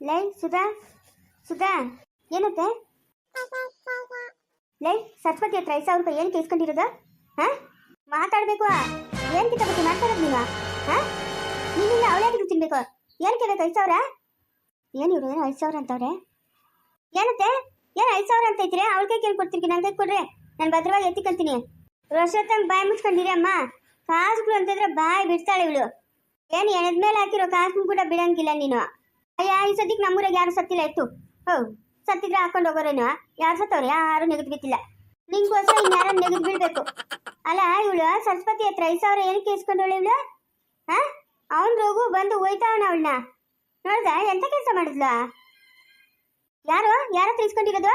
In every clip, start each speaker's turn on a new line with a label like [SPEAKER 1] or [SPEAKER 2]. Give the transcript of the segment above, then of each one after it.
[SPEAKER 1] ಲೈ, ಸುಧಾ ಸುಧಾ, ಏನತ್ತೆ? ಲೈ, ಸರಸ್ವತಿ ಹತ್ರ ಐದು ಸಾವಿರ ರೂಪಾಯಿ ಏನು ಕೇಸ್ಕೊಂಡಿರೋದ? ಹಾ? ಮಾತಾಡ್ಬೇಕು ಏನು ಬಗ್ಗೆ ಮಾತಾಡೋದು ನೀವ ಹಾ? ನೀನಿಲ್ಲ ಅವಳೇ ತಿನ್ಬೇಕು? ಏನು ಕೇಳ್ಬೇಕು, ಐದು ಸಾವಿರ? ಏನು ಇವ್ರು ಏನು ಐದು ಸಾವಿರ ಅಂತವ್ರೆ? ಏನತ್ತೆ? ಏನು ಐದು ಸಾವಿರ ಅಂತ ಐತ್ರಿ ಅವಳ ಕೈ ಕೇಳಿ ಕೊಡ್ತೀನಿ ನನ್ನ ಕೈ ಕೊಡ್ರಿ. ನಾನು ಭದ್ರವಾಗಿ ಎತ್ತಿಕ್ಕಂತೀನಿ ರೋಷತ್ತ ಬಾಯಿ ಮುಚ್ಕೊಂಡಿರಿ, ಅಮ್ಮ. ಕಾಸುಗಳು ಅಂತಂದ್ರೆ ಬಾಯಿ ಬಿಡ್ತಾಳೆ ಇವಳು. ಏನು ಎಣದ ಮೇಲೆ ಹಾಕಿರೋ ಕಾಸು ಕೂಡ ಬಿಡಂಗಿಲ್ಲ ನೀನು. ಅಯ್ಯ, ಈ ಸದ್ಯಕ್ಕೆ ನಮ್ಮೂರಾಗ ಯಾರು ಸತ್ತಿಲ್ಲ ಇತ್ತು ಹೌ, ಸತ್ತಿದ್ರೆ ಹಾಕೊಂಡು ಹೋಗೋರೇನು ಯಾರು ಸತ್ತವ್ರೆ? ಯಾರು ನೆಗೆದು ಬಿತ್ತಿಲ್ಲ ನಿಂಗೋಸ್ಕರ ಇನ್ಯಾರ ನೆಗೆದು ಬೀಳ್ಬೇಕು ಅಲ್ಲ, ಇವಳು ಸರಸ್ವತಿ ಹತ್ರ ಐದು ಸಾವಿರ ಏನಕ್ಕೆ ಇಸ್ಕೊಂಡವಳು ಇವಳು? ಹಾ ಅವನ್ ರೋಗು ಬಂದು ಹೋಯ್ತಾವನ ಅವಳನ್ನ. ನೋಡ್ದ, ಎಂತ ಕೆಲಸ ಮಾಡಿದ್ಲು? ಯಾರು? ಯಾರ ಹತ್ರ ಇಸ್ಕೊಂಡಿರೋದು?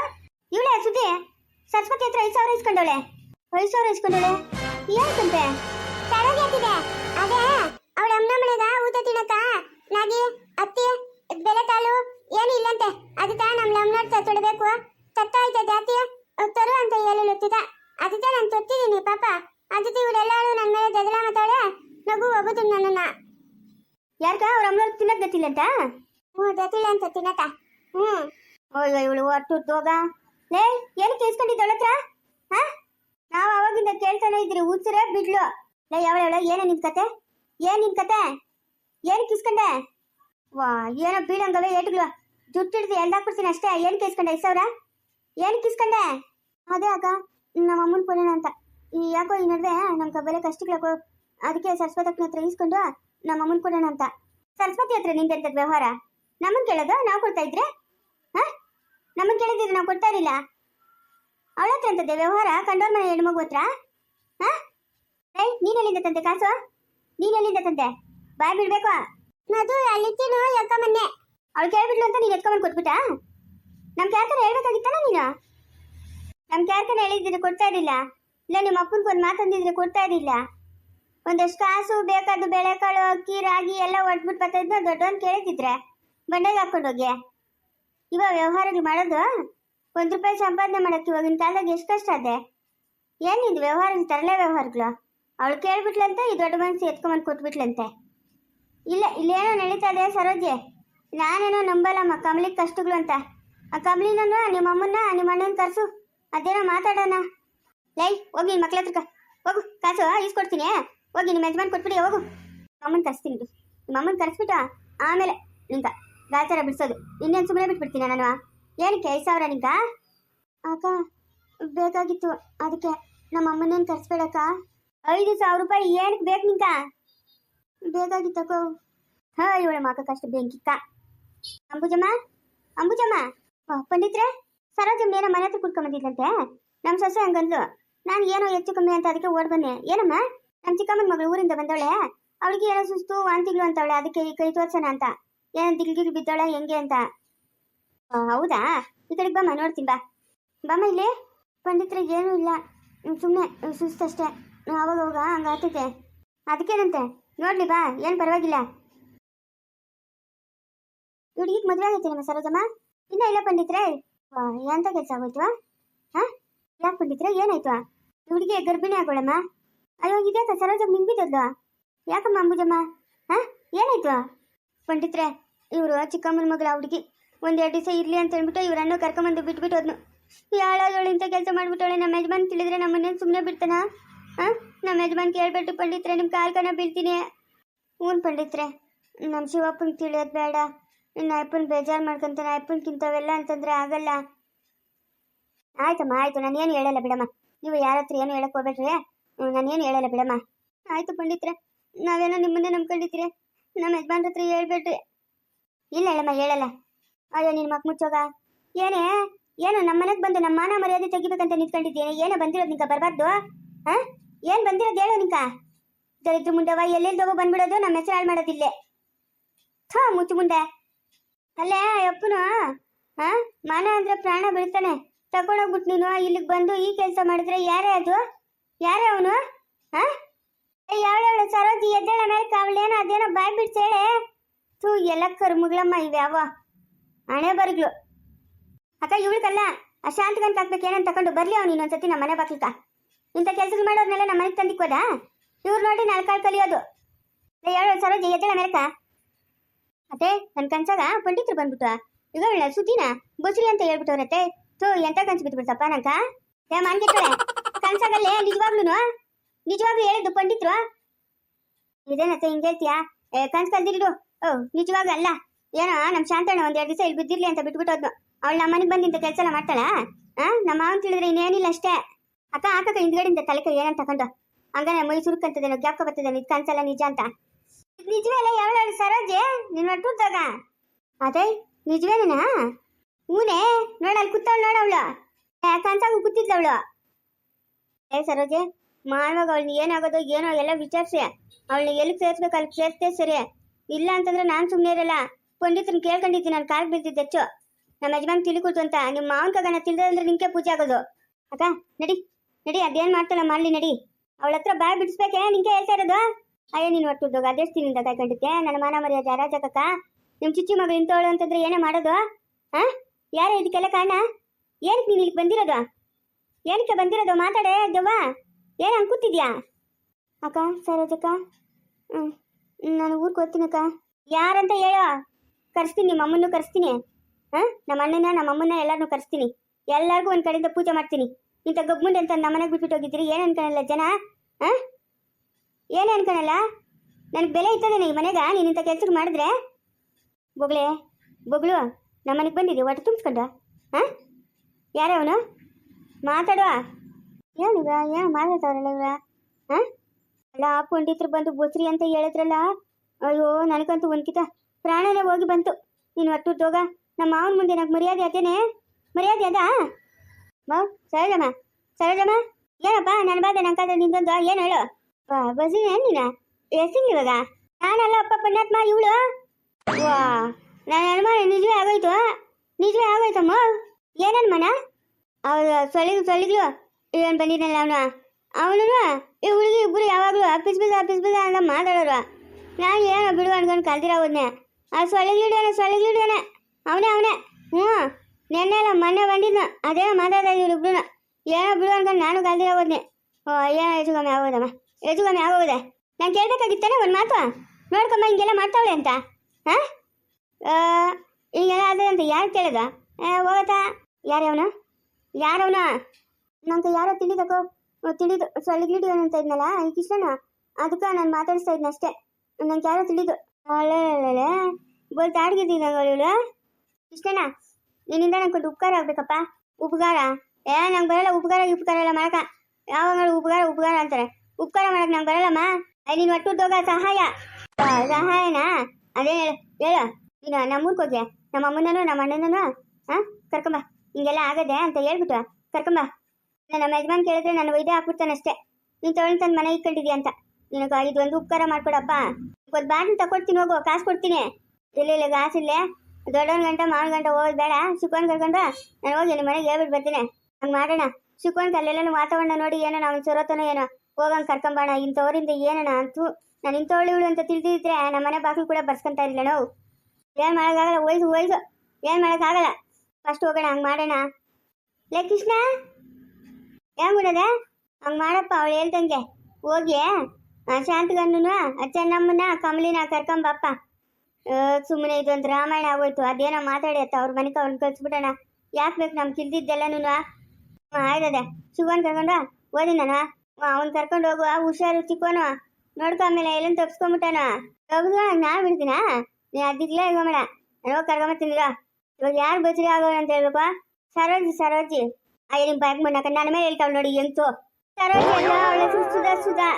[SPEAKER 1] ಇವಳೆ, ಸುದ್ದಿ? ಸರಸ್ವತಿ ಹತ್ರ ಐದು ಸಾವಿರ ಇಸ್ಕೊಂಡವಳೆ. ಐದು ಸಾವಿರ ಇಸ್ಕೊಂಡವಳೆ? ಏನಕ್ಕಂತೆ
[SPEAKER 2] ತಳಗೆತ್ತಿದೆ ಅದೇ, ಅವಳ ಅಮ್ಮ ಮನೆಗ ಊಟ ತಿನ್ನಕ ನಾಗಿ, ಅತ್ತಿ ಬೆಲೆ ತಾಳು? ಏನು ಇಲ್ಲಂತೆ. ಅದಕ್ಕ ನಮ್ಮ ಅಮ್ಮನವ್ರ ತೊಡಬೇಕು. ತತ್ತ ಐತೆ ಜಾತಿಯ ತರು ಅಂತ ಹೇಳಲುತ್ತಿದ ಅದಕ್ಕೆ ನಾನು ತೊತ್ತಿದ್ದೀನಿ ಪಾಪ. ಅದಕ್ಕೆ ಇವಳೆಲ್ಲರೂ ನನ್ನ ಮೇಲೆ ಜಗಳ ಮಾತಾಳೆ ನಗು ಹೋಗುದು ನನ್ನನ್ನ.
[SPEAKER 1] ಯಾರ್ಕ? ಅವ್ರ ಅಮ್ಮನ ತಿನ್ನಕ್ ಗತಿಲ್ಲಂತ
[SPEAKER 2] ಹ್ಞೂ ಗತಿಲ್ಲ ಅಂತ ತಿನ್ನಕ ಹ್ಞೂ
[SPEAKER 1] ಅಯ್ಯೋ ಇವಳು ಒಟ್ಟು ಹೋಗ ಲೇ ಏನು ಇಸ್ಕೊಂಡಿದ್ದವಳ ಹತ್ರ ಹಾ? ನಾವು ಅವಾಗಿಂದ ಕೇಳ್ತಾನೆ ಇದ್ರಿ ಉಸಿರೇ ಬಿಡ್ಲು. ಲೇ ಯಾವಳ ಏನ ನಿನ್ ಕತೆ ಏನ್ ನಿನ್ ಕತೆ ಏನ್ ಇಸ್ಕೊಂಡೆ? ವಾ, ಏನೋ ಬೀಳಂಗವೆ ಏಟ್ಗಳು. ದುಡ್ಡು ಹಿಡ್ದು ಕೊಡ್ತೀನಿ ಅಷ್ಟೇ, ಏನ್ ಇಸ್ಕೊಂಡೆ ಐದು ಸಾವಿರ? ಏನಕ್ಕೆ ಇಸ್ಕೊಂಡೆ ಅದೇ ಅಕ್ಕ, ನಮ್ಮ ಅಮ್ಮನ ಕೊಡೋಣ ಅಂತ. ಈ ಯಾಕೋ ಈ ನಡುವೆ ನಮ್ಮ ಕಬ್ಬಲೆ ಕಷ್ಟಗಳ ಅದಕ್ಕೆ ಸರಸ್ವತಕ್ಕನ ಹತ್ರ ಇಸ್ಕೊಂಡು ನಮ್ಮ ಅಮ್ಮನ ಕೊಡೋಣ ಅಂತ. ಸರಸ್ವತಿ ಹತ್ರ ನಿಂತ ವ್ಯವಹಾರ? ನಮ್ಮನ್ ಕೇಳೋದು, ನಾವು ಕೊಡ್ತಾ ಇದ್ರೆ? ಹಾ? ಕೇಳಿದ್ರೆ ನಾವು ಕೊಡ್ತಾ ಇರಲಿಲ್ಲ? ಅವಳ ಹತ್ರ ಅಂತದ್ದೆ ವ್ಯವಹಾರ? ಕಂಡೋರ್ ಮನೆ ಹೆಣ್ಮಗು ಹತ್ರ? ಹಾ? ಏಯ್, ನೀನ್ ಎಲ್ಲಿಂದ ತಂದೆ, ಕಾಸು? ನೀನ್ ಎಲ್ಲಿಂದ ತಂದೆ? ಬಾಯ್ ಬಿಡ್ಬೇಕು?
[SPEAKER 2] ಅದು ಅಲ್ಲಿತ್ತಿನು ಯಾಕ ಮೊನ್ನೆ
[SPEAKER 1] ಅವ್ಳು ಕೇಳ್ಬಿಟ್ಲು ಅಂತ ನೀನು ಎತ್ಕೊಂಡ್ಬಂದು ಕೊಟ್ಬಿಟ್ಟ? ನಮ್ ಕ್ಯಾರ್ಕನ ಹೇಳ್ಬೇಕಾಗಿತ್ತಲ್ಲ ನೀನು? ನಮ್ ಕ್ಯಾರ್ಕನ ಹೇಳಿದ್ರೆ ಕೊಡ್ತಾ ಇರಲಿಲ್ಲ ಇಲ್ಲ ನಿಮ್ಮ ಅಪ್ಪನ್ಗೆ ಒಂದು ಮಾತಂದಿದ್ರೆ ಕೊಡ್ತಾ ಇರಲಿಲ್ಲ ಒಂದಷ್ಟು ಕಾಸು ಬೇಕಾದ ಬೇಳೆಕಾಳು ಅಕ್ಕಿ, ರಾಗಿ ಎಲ್ಲ ಒಟ್ಬಿಟ್ಟು ಬರ್ತಾ ಇದ್ನ ದೊಡ್ಡವನ್ ಕೇಳಿದ್ರೆ ಬಂಡೆಗೆ ಹಾಕೊಂಡು ಹೋಗಿ. ಇವಾಗ ವ್ಯವಹಾರಗಳು ಮಾಡೋದು? ಒಂದು ರೂಪಾಯಿ ಸಂಪಾದನೆ ಮಾಡಕ್ಕೆ ಇವಾಗಿನ ಕಾಲದಾಗ ಎಷ್ಟು ಕಷ್ಟ ಅದೇ? ಏನಿದು ವ್ಯವಹಾರ ತರಲೆ ವ್ಯವಹಾರಗಳು? ಅವಳು ಕೇಳ್ಬಿಟ್ಲಂತೆ, ಈ ದೊಡ್ಡ ಮನಸ್ಸು ಎತ್ಕೊಂಬಂದು ಕೊಟ್ಬಿಟ್ಲಂತೆ. ಇಲ್ಲ, ಇಲ್ಲೇನೋ ನಡೀತಾ ಇದೆ ಸರೋಜೆ ನಾನೇನೋ ನಂಬಲ್ಲಮ್ಮ ಕಮಲಿಗೆ ಕಷ್ಟಗಳು ಅಂತ. ಆ ಕಮಲಿನೂ ನಿಮ್ಮ ಅಮ್ಮನ್ನ, ನಿಮ್ಮ ಅಣ್ಣನ ಕರ್ಸು. ಅದೇನೋ ಮಾತಾಡೋಣ. ಲೈ, ಹೋಗಿ ಮಕ್ಳ ಹತ್ರಕ ಹೋಗು, ಕಾಸು ಈಸ್ಕೊಡ್ತೀನಿ. ಹೋಗಿ ನಿಮ್ಮ ಯಜಮಾನ್ ಕೊಟ್ಬಿಡಿ, ಹೋಗು. ಅಮ್ಮನ ಕರ್ಸ್ತೀನಿ ಬಿಡು. ನಿಮ್ಮ ಅಮ್ಮನ ಕರ್ಸ್ಬಿಟ್ಟು, ಆಮೇಲೆ ನಿಂಕ ಗಾಚಾರ ಬಿಡಿಸೋದು. ಇನ್ನೇನು ಸುಮ್ಮನೆ ಬಿಟ್ಬಿಡ್ತೀನಿ ನಾನು? ಏನಕ್ಕೆ, ಐದು ಸಾವಿರ ನಿಂಕ ಅಕ್ಕ, ಬೇಕಾಗಿತ್ತು. ಅದಕ್ಕೆ ನಮ್ಮ ಅಮ್ಮನೇನು ಕರ್ಸ್ಬೇಡಕ್ಕ. ಐದು ಸಾವಿರ ರೂಪಾಯಿ ಏನಕ್ಕೆ ಬೇಕು ನಿಂಕ ಬೇಕಾಗಿತ್ತಕ್ಕೋ ಹಾ, ಇವಳ ಮಕ್ಕಷ್ಟು ಬೆಂಕಿಕ್ಕ. ಅಂಬುಜಮ್ಮ ಅಂಬುಜಮ್ಮ. ಪಂಡಿತ್ರೆ ಸರೋಜಮ್ಮ ಏನೋ ಮನೆ ಹತ್ರ ಕುಡ್ಕೊಂಬಂದಿದ್ದಂತೆ ನಮ್ಮ ಸೊಸೆ ಹಂಗಂದ್ಲು. ನಾನು ಏನೋ ಹೆಚ್ಚು ಕಮ್ಮಿ ಅಂತ ಅದಕ್ಕೆ ಓಡ್ ಬನ್ನಿ ಏನಮ್ಮ? ನಮ್ಮ ಚಿಕ್ಕಮ್ಮನ ಮಗಳು ಊರಿಂದ ಬಂದವಳೆ. ಅವಳಿಗೆ ಏನೋ ಸುಸ್ತು ವಾಂತಿಗಳು ಅಂತವಳೆ. ಅದಕ್ಕೆ ಕೈ ತೋರ್ಸೋಣ ಅಂತ. ಏನೋ ದಿಲ್ಗಿಲ್ ಬಿದ್ದವಳೆ, ಹೆಂಗೆ ಅಂತ. ಹೌದಾ? ಈ ಕಡೆಗೆ ಬಮ್ಮ, ನೋಡ್ತೀನಿ, ಬಾ. ಬಮ್ಮ ಇಲ್ಲಿ? ಪಂಡಿತ್ರೆ, ಏನೂ ಇಲ್ಲ. ಸುಮ್ಮನೆ ಸುಸ್ತಷ್ಟೇ ಅವಾಗ ಅವಾಗ ಹಂಗಾಗ್ತೈತೆ. ಅದಕ್ಕೇನಂತೆ? ನೋಡ್ಲಿ ಬಾ, ಏನು ಪರವಾಗಿಲ್ಲ. ಹುಡುಗಿಗೆ ಮದುವೆ ಆಗೈತೆ ನಮ್ಮ ಸರೋಜಮ್ಮ? ಇನ್ನ ಇಲ್ಲ ಪಂಡಿತ್ರೆ ಎಂತ ಕೆಲಸ ಆಗೋಯ್ತವಾ? ಹಾ? ಯಾಕೆ ಪಂಡಿತ್ರೆ ಏನಾಯ್ತು ಹುಡುಗಿ ಗರ್ಭಿಣಿ ಆಗೋಳಮ್ಮ. ಅಯ್ಯೋ, ಇದ್ಯಾಕ ಸರೋಜಮ್ಮ ನಿಂಗೆ ಬಿದ್ದದ್ಲು? ಯಾಕಮ್ಮ ಅಂಬುಜಮ್ಮ? ಹಾ ಏನಾಯ್ತು ಪಂಡಿತ್ರೆ ಇವರು ಚಿಕ್ಕಮ್ಮನ ಮಗಳ ಹುಡುಗಿ ಒಂದೆರಡು ದಿವಸ ಇರ್ಲಿ ಅಂತ ಹೇಳ್ಬಿಟ್ಟು ಇವ್ರನ್ನು ಕರ್ಕೊಂಬಂದು ಬಿಟ್ಬಿಟ್ಟು ಹೋದ್ನು ಯಾಳಾದವಳು ಇಂಥ ಕೆಲಸ ಮಾಡ್ಬಿಟ್ಟವಳೆ ನಮ್ಮ ಯಜಮಾನ್ ತಿಳಿದ್ರೆ ನಮ್ಮನ್ನೇನು ಸುಮ್ಮನೆ ಬಿಡ್ತಾನ? ಹಾ? ನಮ್ಮ ಯಜಮಾನ್ ಕೇಳ್ಬಿಟ್ಟು ಪಂಡಿತ್ರೆ ನಿಮ್ಮ ಕಾಲ್ಕನ ಬೀಳ್ತೀನಿ. ಹ್ಞೂ ಪಂಡಿತ್ರೆ ನಮ್ಮ ಶಿವಪ್ಪನ ತಿಳಿಯೋದು ಬೇಡ. ಬೇಜಾರ್ ಬೇಜಾರು ಮಾಡ್ಕೊಂತಾನೆ ಅಪ್ಪನ್ಕಿಂತವೆಲ್ಲ ಅಂತಂದ್ರೆ ಆಗಲ್ಲ. ಆಯ್ತಮ್ಮ, ಆಯ್ತು, ನಾನು ಏನು ಹೇಳಲ್ಲ ಬಿಡಮ್ಮ. ನೀವು ಯಾರ ಹತ್ರ ಏನು ಹೇಳಕ್ ಹೋಗ್ಬೇಡ್ರಿ? ನಾನು ಏನು ಹೇಳಲ್ಲ ಬಿಡಮ್ಮ. ಆಯ್ತು ಪಂಡಿತ್ರೆ, ನಾವೇನೋ ನಿಮ್ಮನ್ನೇ ನಂಬ್ಕೊಂಡಿದ್ರಿ ನಮ್ಮ ಯಜಮಾನ್ರ ಹತ್ರ ಹೇಳ್ಬೇಡ್ರಿ. ಇಲ್ಲ ಹೇಳಮ್ಮ, ಹೇಳಲ್ಲ. ಅಯ್ಯೋ ನಿನ್ನ ಮಕ್ ಮುಚ್ಚೋಗ. ಏನೇ? ಏನು ನಮ್ಮ ಮನೆಗೆ ಬಂದು ನಮ್ಮ ಮಾನ ಮರ್ಯಾದೆ ತೆಗಿಬೇಕಂತ ನಿಂತ್ಕೊಂಡಿದ್ದೀನಿ ಏನೋ ಬಂದಿರೋದು ನಿಂಗೆ, ಬರಬಾರ್ದು? ಹಾ? ಏನು ಬಂದಿರೋದು ಹೇಳು ನಿಂಕ. ದರಿದ್ರ ಮುಂದವ ಎಲ್ಲೆಲ್ದೋಗೋ ಬಂದ್ಬಿಡೋದು ನಮ್ಮ ಹೆಸರು ಹಾಳು ಮಾಡೋದಿಲ್ಲೇ ಥೋ, ಮುಚ್ಚು ಮುಂದೆ. ಅಲ್ಲೇ ಅಪ್ಪನು ಹಾ ಮಾನ ಅಂದ್ರೆ ಪ್ರಾಣ ಬೀಳ್ತಾನೆ. ತಗೊಂಡೋಗ್ಬಿಟ್ಟು ನೀನು, ಇಲ್ಲಿಗೆ ಬಂದು ಈ ಕೆಲಸ ಮಾಡಿದ್ರೆ ಯಾರೇ ಅದು? ಯಾರೇ ಅವನು? ಹಾ ಯಾವಳ ಸರೋಜಿ, ಎದ್ದೇಳ ಮೇಲೆ ಅವಳೇನೋ ಅದೇನೋ ಬಾಯ್ ಬಿಡ್ಸೇಳೆ ಥೂ, ಎಲ್ಲ ಕರ್ಮಗಳಮ್ಮ ಇವ್ಯಾವ? ಹಣೆ ಬರ್ಗ್ಲು ಅಕ್ಕ, ಇವಳಿಗಲ್ಲ ಅಶಾಂತಗಂತ ಹಾಕ್ಬೇಕು ಏನಂತ ತಗೊಂಡು ಬರ್ಲಿ ಅವ್ನು ಇನ್ನೊಂದ್ಸತಿ ನಮ್ಮ ಮನೆ ಬಾಕ್ಲಿಕ ಇಂಥ ಕೆಲಸಗಳು ಮಾಡೋರ್ನೆಲ್ಲ ನಮ್ಮ ಮನೆಗೆ ತಂದಿಕ್ಕೋದಾ ಇವ್ರು ನೋಡಿ ನಾಲ್ಕಾಳು ಕಲಿಯೋದು. ಹೇಳು ಸರೋಜಿ ಎದ್ದೇಳ ಅಮೇರಿಕ ಅತ್ತೆ ನನ್ನ ಕನ್ಸಾಗ ಪಂಡಿತರು ಬಂದ್ಬಿಟ್ಟು ಈಗ ಸುದ್ದಿನ ಬಸ್ರಿ ಅಂತ ಹೇಳ್ಬಿಟ್ಟವ್ರತ್ತೆ ತೋ ಎಂತ ಕನ್ಸು ಬಿಟ್ಬಿಡ್ತಪ್ಪ ನಂಕ ಏ ಮಾನ್ಗಿಟ್ರೆ ಕನ್ಸಾಗಲ್ಲೇ ನಿಜವಾಗ್ಲೂ ನಿಜವಾಗ್ಲೂ ಹೇಳಿದ್ದು ಪಂಡಿತ್ರು? ಇದೇನತ್ತೆ, ಹಿಂಗೆ ಹೇಳ್ತೀಯಾ? ಏ, ಕನ್ಸು ಕಲ್ದಿರಿಡು ಓ ನಿಜವಾಗ ಅಲ್ಲ. ಏನೋ ನಮ್ಮ ಶಾಂತಣ್ಣ ಒಂದ್ ಎರಡು ದಿವಸ ಇಲ್ಲಿ ಬಿದ್ದಿರ್ಲಿ ಅಂತ ಬಿಟ್ಬಿಟ್ಟೋದ್ನು. ಅವಳು ನಮ್ಮ ಮನೆಗೆ ಬಂದಿಂತ ಕೆಲಸ ಎಲ್ಲ ಮಾಡ್ತಾಳ? ಆ, ನಮ್ಮ ಮಾವನ್ ತಿಳಿದ್ರೆ ಇನ್ನೇನಿಲ್ಲ ಅಷ್ಟೇ. ಅಕ್ಕ ಆಗಾಗ ಹಿಂದ್ಗಡೆಯಿಂದ ತಲೆಕ ಏನಂತ ತಕೊಂಡು ಹಂಗಾನೆ ಮೈ ಸುರುಕಂತದೇನೋ ಜ್ಞಾಪಕ ಬರ್ತದೆ ನಿದ್ ಕನ್ಸಲ್ಲ ನಿಜ ಅಂತ. ನಿಜವೇ ಅಲ್ಲ ಯಾವ ಸರೋಜೆ ನಿನ್ ಒಟ್ಟುದಾಗ ಅದೇ ನಿಜವೇನಾ ಹೂನೇ ನೋಡಲ್ಲಿ ಕೂತವಳು ನೋಡವಳು ಕನ್ಸಾಗ ಕೂತಿದ್ಲವಳು ಏ ಸರೋಜೆ ಮಾಡುವಾಗ ಅವಳು ಏನಾಗೋದು ಏನೋ ಎಲ್ಲ ವಿಚಾರಿಸಿ. ಅವಳನ್ನ ಎಲ್ಲಿ ಸೇರಿಸ್ಬೇಕು ಅಲ್ಲಿ ಸೇರಿಸ್ತೇ ಸರಿ. ಇಲ್ಲ ಅಂತಂದ್ರೆ ನಾನು ಸುಮ್ಮನೆ ಇರಲ್ಲ. ಪಂಡಿತರನ್ನ ಕೇಳ್ಕೊಂಡಿದ್ದೀನಿ ನಾನು ಕಾಲ್ ಬಿದ್ದಿದ್ದೆ ಹೆಚ್ಚು. ನಮ್ಮ ಯಜಮಾನ್ ತಿಳಿಕೊಡ್ತು ಅಂತ. ನಿಮ್ಮ ಮಾವನ ಕಗನ ತಿಳಿದ್ರೆ ನಿಂಗೆ ಪೂಜೆ ಆಗೋದು. ಅಕ್ಕ, ನಡಿ. ನಡಿ, ಅದೇನ್ ಮಾಡ್ತಾಳ ಮಾಡ್ಲಿ, ನಡಿ. ಅವಳ ಹತ್ರ ಬಾಯ್ ಬಿಡಿಸ್ಬೇಕೆ? ನಿಂಗೆ ಹೇಳ್ತಾ ಇರೋದು? ಅಯ್ಯೋ, ನೀನು ಒಟ್ಟುದಾಗ ಅದೆಷ್ಟಿನಿಂದ ಕಾಯ್ಕೊಂಡಿದ್ದೆ ನನ್ನ ಮಾನ ಮರ್ಯಾದೆ ಅರಾಜಕಕ್ಕ ನಿಮ್ಮ ಚಿಚ್ಚಿ ಮಗಳು ಇಂಥವಳು ಅಂತಂದ್ರೆ ಏನೇ ಮಾಡೋದು? ಹಾ ಯಾರ ಇದಕ್ಕೆಲ್ಲ ಕಾರಣ? ಏನಕ್ಕೆ ನೀನು ಇಲ್ಲಿ ಬಂದಿರೋದು? ಏನಕ್ಕೆ ಬಂದಿರೋದು? ಮಾತಾಡೆ ದವ್ವ ಏನ್ ಅನ್ಕೂತಿದ್ಯಾ ಅಕ್ಕ, ಸರೋಜಕ್ಕ. ಹ್ಞೂ ನಾನು ಊರಿಗೆ ಹೋಗ್ತೀನಕ್ಕ ಯಾರಂತ ಹೇಳೋ? ಕರೆಸ್ತೀನಿ, ನಿಮ್ಮ ಅಮ್ಮನ್ನು ಕರೆಸ್ತೀನಿ. ಹಾಂ ನಮ್ಮ ಅಣ್ಣನ, ನಮ್ಮ ಅಮ್ಮನ ಎಲ್ಲರನ್ನೂ ಕರೆಸ್ತೀನಿ. ಎಲ್ಲರಿಗೂ ಒಂದು ಕಡೆಯಿಂದ ಪೂಜೆ ಮಾಡ್ತೀನಿ. ಇಂಥ ಗಬ್ಬುಂಡೆ ಅಂತ ನಮ್ಮ ಮನೆಗೆ ಬಿಟ್ಬಿಟ್ಟು ಹೋಗಿದ್ದೀರಿ? ಏನು ಅನ್ಕೊಳಲ್ಲ ಜನ? ಹಾಂ? ಏನು ಅನ್ಕೊಳಲ್ಲ ನನಗೆ ಬೆಲೆ ಇರ್ತದೆ ಈ ಮನೆಗೆ, ನೀನು ಇಂಥ ಕೆಲ್ಸಕ್ಕೆ ಮಾಡಿದ್ರೆ? ಬೊಗ್ಳೆ, ಬೊಗಳು, ನಮ್ಮ ಮನೆಗೆ ಬಂದಿದ್ದೆ, ಒಟ್ಟು ತುಂಬಿಸ್ಕೊಂಡ ಹಾಂ? ಯಾರವನು ಮಾತಾಡುವ. ಏನಿವ ಏನು ಮಾತಾಡ್ತಾವ್ರಲ್ಲ ಇವ ಹಾಂ? ಅಲ್ಲ ಆ ಪಂಡಿತರು ಬಂದು ಬೊಸ್ರಿ ಅಂತ ಹೇಳಿದ್ರಲ್ಲ? ಅಯ್ಯೋ, ನನಗಂತೂ ಒಂದ್ಕಿತ ಪ್ರಾಣನೇ ಹೋಗಿ ಬಂತು. ನೀನು ಒಟ್ಟು ಹೋಗ ನಮ್ಮ ಮಾವನ ಮುಂದೆ ನನಗೆ ಮರ್ಯಾದೆ ಅದೇನೆ? ಮರ್ಯಾದೆ ಅದಾ? ಮಾವ್ ಸರೋಜಮ್ಮ ಸರೋಜಮ್ಮ, ಏನಪ್ಪ, ನನ್ನ ಬಾದ ನನ್ನ ಕಾದ್ರೆ ನಿಂದೊಂದು ಏನು ಹೇಳು? ಬಸ್ಸಿನ ಏನು ನೀನ? ಎಷ್ಟಿಂಗ್ ಇವಾಗ? ನಾನಲ್ಲ ಅಪ್ಪ, ಪುಣ್ಯಾತ್ಮ, ಇವಳು? ವಾ, ನನ್ನ ಅನುಮಾನ ನಿಜವೇ ಆಗೋಯ್ತು? ನಿಜವೇ ಆಗೋಯ್ತಮ್ಮ ಏನನ್ಮನ ಅವ್ರ ಸೊಳಿಗ್ ಸೊಳಿಗ್ಲು ಏನು ಬಂದಿದ್ದಲ್ಲ ಅವನು? ಅವನು ಈ ಹುಡುಗಿ ಇಬ್ಬರು ಯಾವಾಗಲೂ ಆಫೀಸ್ ಬಿದ್ದ ಅಪ್ಪಿಸ್ ಬಿದ್ದ ಅಂತ ಮಾತಾಡೋರು. ನಾನು ಏನೋ ಬಿಡು ಅನ್ಕೊಂಡು ಕಲ್ತಿರೋ ಹೋದ್ನೆ ಆ ಸೊಳಿಗ್ಲಿಡೋನೆ ಸೊಳಿಗ್ಲಿಡೋನೆ ಅವನೇ ಅವನೇ. ಹ್ಞೂ. ನೆನ್ನೆ ಅಲ್ಲ ಮೊನ್ನೆ ಬಂದಿದ್ನ, ಅದೇ ಮಾತಾಡ್ತಾ ಇದ್ರು ಏನೋ ಬಿಡು ಅನ್ಕೊಂಡು ನಾನು ಕಲ್ದಿರ ಹೋದ್ನೆ. ಓ, ಏನೋ ಹೆಚ್ಚು ಆಗೋದಮ್ಮ, ಹೆಚ್ಚು ಆಗೋದೆ ನಾನು ಕೇಳ್ಬೇಕಾಗಿತ್ತಾನೆ ಒಂದು ಮಾತು? ನೋಡ್ಕೊಮ್ಮ, ಹಿಂಗೆಲ್ಲ ಮಾಡ್ತಾವಳೆ ಅಂತ. ಹಾಂ? ಹಿಂಗೆಲ್ಲ ಅಂತ ಯಾರು ಕೇಳಿದ? ಹೋಗತ್ತಾ? ಯಾರ್ಯವನು ಯಾರವನ ನಂಗೆ ಯಾರೋ ತಿಳಿದಕ್ಕೋ ತಿಳಿದು ಸೊಳ್ಳಿಗಿಡಿ ಅಂತ ಇದ್ನಲ್ಲ ಕಿಶನ ಅದಕ್ಕೆ ನಾನು ಮಾತಾಡಿಸ್ತಾ ಇದ್ನ ಅಷ್ಟೇ. ನಂಗೆ ಯಾರೋ ತಿಳಿದು ಒಳ್ಳೆ ಬೋಲ್ ತಾಡ್ಗಿದ್ದೀನಿ ಇವಳು ನಿನ್ನಿಂದ ನಂಗೆ ಉಪಕಾರ ಆಗ್ಬೇಕಪ್ಪ. ಉಪಕಾರ? ಏ, ನಂಗೆ ಬರಲ್ಲ, ಉಪಕಾರ ಉಪಕಾರ ಎಲ್ಲ ಮಾಡಕ ಯಾವಾಗ ಉಪಕಾರ ಉಪಕಾರ ಅಂತಾರೆ. ಉಪಕಾರ ಮಾಡಕ್ ನಂಗೆ ಬರಲ್ಲಮ್ಮ. ಅಯ್ಯ ನೀನು ಒಟ್ಟುದ್ದೋಗ ಸಹಾಯ. ಸಹಾಯನಾ? ಅದೇ ಹೇಳು ನೀನು ನಮ್ಮೂರ್ಗೆ ಹೋಗಿ ನಮ್ಮ ಅಮ್ಮನೂ ನಮ್ಮ ಅಣ್ಣನೂ ಹಾಂ ಕರ್ಕೊಂಬ. ಹಿಂಗೆಲ್ಲ ಆಗದೆ ಅಂತ ಹೇಳ್ಬಿಟ್ಟು ಕರ್ಕೊಂಬ. ನಮ್ಮ ಯಜಮಾನ್ ಕೇಳಿದ್ರೆ ನಾನು ವೈದ್ಯ ಹಾಕ್ಬಿಡ್ತಾನೆ ಅಷ್ಟೇ. ನೀನು ತಗೊಂಡು ತಂದು ಮನೆ ಇಟ್ಕೊಂಡಿದ್ಯಾ ಅಂತ. ನಿನಗೆ ಇದೊಂದು ಉಪಕಾರ ಮಾಡ್ಕೊಡಪ್ಪ. ಒಂದು ಬಾಟ್ಲು ತಗೊಡ್ತೀನಿ ಹೋಗೋ. ಕಾಸು ಕೊಡ್ತೀನಿ. ಇಲ್ಲ ಇಲ್ಲ, ಕಾಸಿಲ್ಲೇ. ದೊಡ್ಡವನ ಗಂಟ ಮಾವನ ಗಂಟ ಹೋಗೋದು ಬೇಡ. ಸುಖನ್ ಕರ್ಕೊಂಡು ನಾನು ಹೋಗಿ ನಿಮ್ಮ ಮನೆಗೆ ಹೇಳ್ಬಿಟ್ಟು ಬರ್ತೀನಿ. ಹಂಗೆ ಮಾಡೋಣ. ಸುಖನ್ ಅಲ್ಲೆಲ್ಲ ವಾತಾವರಣ ನೋಡಿ ಏನೋ ನಾವು ಸೊರತನೋ ಏನೋ. ಹೋಗಂಗೆ ಕರ್ಕೊಂಬೋಣ ಇಂಥವರಿಂದ ಏನಣ ಅಂತೂ ನಾನು ಇಂಥವಳು ಇವಳು ಅಂತ ತಿಳಿದಿದ್ರೆ ನಮ್ಮ ಮನೆ ಬಾಗಿಲು ಕೂಡ ಬರ್ಸ್ಕೊಂತ ಇರಲಿಲ್ಲ ನಾವು. ಏನು ಮಾಡೋಕ್ಕಾಗಲ್ಲ. ವಯಸ್ಸು ವಯಸ್ಸು ಏನು ಮಾಡೋಕ್ಕಾಗಲ್ಲ. ಫಸ್ಟ್ ಹೋಗೋಣ, ಹಂಗೆ ಮಾಡೋಣ. ಲೇ ಕೃಷ್ಣ. ಏನ್ ಬಿಡೋದೆ ಹಂಗೆ ಮಾಡಪ್ಪ ಅವಳು ಹೇಳ್ದಂಗೆ. ಹೋಗಿ ಆ ಶಾಂತಗಣ್ಣನ ಚೆನ್ನಮ್ಮನ ಕಮಲಿನ ಕರ್ಕೊಂಬಪ್ಪ ಸುಮ್ಮನೆ ಇದೊಂದು ರಾಮಾಯಣ ಆಗೋಯ್ತು. ಅದೇನೋ ಮಾತಾಡಿಯತ್ತ ಅವ್ರ ಮನೆಗೆ ಅವ್ರನ್ನ ಕಳ್ಸ್ಬಿಟ್ಟಣ ಯಾಕೆ ಬೇಕು ನಮ್ಗೆ ಕಿಲ್ದಿದ್ದೆಲ್ಲ ಆಯ್ತದೆ. ಶಿವನ್ ಕರ್ಕೊಂಡು ಓದಿ ನಾನು. ಅವ್ನು ಕರ್ಕೊಂಡು ಹೋಗುವ ಹುಷಾರು, ಚಿಕ್ಕೋನು. ನೋಡ್ಕೊ ಆಮೇಲೆ ಎಲ್ಲನ್ನು ತಪ್ಸ್ಕೊಂಬಿಟ್ಟಾನ? ತಪ್ಸ್ಕೊಂಡು ನಾನು ಬಿಡ್ತೀನಾ? ನೀ ಅದಿಗ್ಲೇ ಈಗ ನಾನು ಹೋಗಿ ಕರ್ಕೊಂಬತ್ತೀನಿರ ಇವಾಗ ಯಾರು ಬಸ್ರಿ ಆಗೋಣ ಅಂತ ಹೇಳ್ಬೇಕು? ಸರೋಜಿ ಸರೋಜಿ. ಅಯ್ಯ ನಿಮ್ಮ ಬಾಯಕ್ ಮಾಡಕ ನನ್ನ ಮೇಲೆ ಹೇಳ್ತಾವ್ ನೋಡಿ ಎಂತು ಸರೋಜಿ ಅಲ್ಲ ಸುಧಾ ಸುಧಾ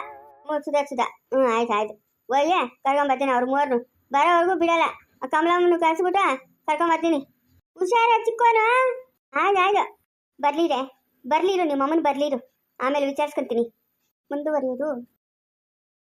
[SPEAKER 1] ಸುಧಾ ಸುಧಾ ಹ್ಞೂ ಆಯ್ತು ಆಯ್ತು. ಹೋಗಿ ಕರ್ಕೊಂಬರ್ತೀನಿ ಅವ್ರ ಮೂರ್ನು ಬರೋವರೆಗೂ ಬಿಡಲ್ಲ. ಆ ಕಮಲಮ್ಮನ ಕಳ್ಸ್ಬಿಟ್ಟು ಕರ್ಕೊಂಬರ್ತೀನಿ. ಹುಷಾರ ಚಿಕ್ಕೋನು ಆಗ ಬರ್ಲಿರೆ ಬರ್ಲಿರು ನಿಮ್ಮ ಅಮ್ಮನ ಬರ್ಲಿರು ಆಮೇಲೆ ವಿಚಾರಿಸ್ಕೊಂತೀನಿ. ಮುಂದುವರಿಯೋದು.